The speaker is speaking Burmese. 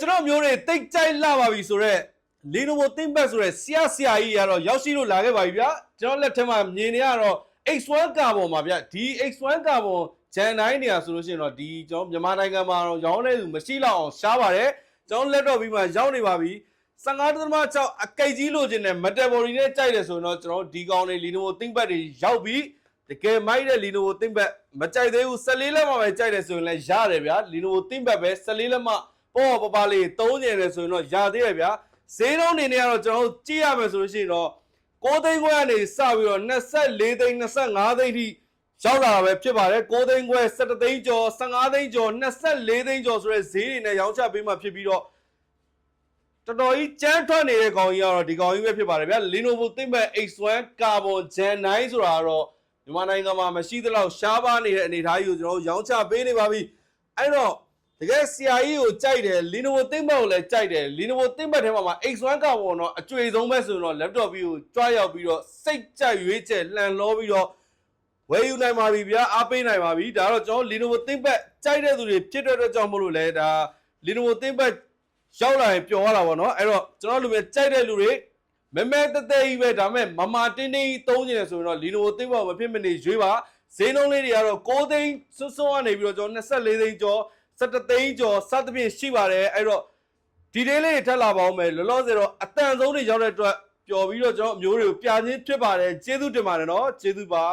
ကျွန်တော်မျိုးတွေတိတ်ကြိုက်လာပါပြီဆိုတော့လီနိုဗိုတင်ဘက်ဆိုတဲ့ဆရာဆရာကြီးကတော့ရောက်ရှိလို့လာခဲ့ပါပြီဗျာကျွန်တော်လက်ထက်မှာမြင်နေရတော့ X1 ကာဗွန်ပါဗျာဒီ X1 ကာဗွန်ဂျန်တိုင်းနေရာဆိုလို့ရှိရင်တော့ဒီကျွန်တော်မြန်မာနိုင်ငံမှာတော့ရောင်းနေသူမရှိတော့အောင်ရှားပါတယ်ကျွန်တော်လက်တော့ပြီးမှရောက်နေပါပြီ15.6အကိတ်ကြီးလိုချင်တဲ့ metabolic နဲ့ကြိုက်တယ်ဆိုရင်တော့ကျွန်တော်ဒီကောင်တွေလီနိုဗိုတင်ဘက်တွေရောက်ပြီးတကယ်မိုက်တဲ့လီနိုဗိုတင်ဘက်မကြိုက်သေးဘူး14လက်မှပဲကြိုက်တယ်ဆိုရင်လည်းရတယ်ဗျာလီနိုဗိုတင်ဘက်ပဲ14လက်မှ ပေါ့ပပလေးသုံးနေတယ်ဆိုရင်တော့ရသေးတယ်ဗျာဈေးနှုန်းအနေနဲ့ကတော့ကျွန်တော်တို့ကြည့်ရမယ်ဆိုလို့ရှိရင်တော့6သိန်းခွဲကနေစပြီးတော့24သိန်း25သိန်းထိရောက်လာတာပဲဖြစ်ပါတယ်6သိန်းခွဲ17သိန်းကျော်15သိန်းကျော်24သိန်းကျော်ဆိုတဲ့ဈေးတွေနဲ့ရောင်းချပေးမှဖြစ်ပြီးတော့တော်တော်ကြီးကြမ်းထွက်နေတဲ့ကောင်ကြီးကတော့ဒီကောင်ကြီးပဲဖြစ်ပါတယ်ဗျာ Lenovo ThinkPad X1 Carbon Gen 9ဆိုတာကတော့မြန်မာနိုင်ငံမှာမရှိသလောက်ရှားပါနေတဲ့အနေအထားကြီးကိုကျွန်တော်တို့ရောင်းချပေးနေပါပြီအဲ့တော့ တကယ် CIE ကိုကြိုက်တယ် Lenovo ThinkPad ကိုလည်းကြိုက်တယ် Lenovo ThinkPad ထဲမှာမှာ X1 Carbon တော့အကျွေဆုံးပဲဆိုတော့ laptop ပြီးကိုကြွားရောက်ပြီးတော့စိတ်ကြိုက်ရွေးချယ်လှန်လောပြီးတော့ဝယ်ယူနိုင်ပါပြီဗျာအားပေးနိုင်ပါပြီဒါတော့ကျွန်တော် Lenovo ThinkPad ကြိုက်တဲ့သူတွေဖြစ်တဲ့အတွက်ကြောင့်မို့လို့လဲဒါ Lenovo ThinkPad ရောက်လာရင်ပျော်ရတာပေါ့နော်အဲ့တော့ကျွန်တော်လူပဲကြိုက်တဲ့လူတွေမဲမဲတဲတဲကြီးပဲဒါမဲ့မမတင်းတင်းကြီးသုံးနေတယ်ဆိုရင်တော့လီနိုသိဖို့မဖြစ်မနေရွေးပါဈေးနှုန်းလေးတွေကတော့6သိန်းစွန်းစွန်းကနေပြီးတော့ကျွန်တော်24သိန်းကျော် 17သိန်းကျော်စသဖြင့်ရှိပါတယ်အဲ့တော့ဒီဒေးလေးတွေထက်လာပါအောင်မယ်လောလောဆယ်တော့အတန်ဆုံးတွေရောက်တဲ့အတွက်ပျော်ပြီးတော့ကျွန်တော်အမျိုးတွေကိုပြချင်းဖြစ်ပါတယ်ကျေးဇူးတင်ပါတယ်နော်ကျေးဇူးပါ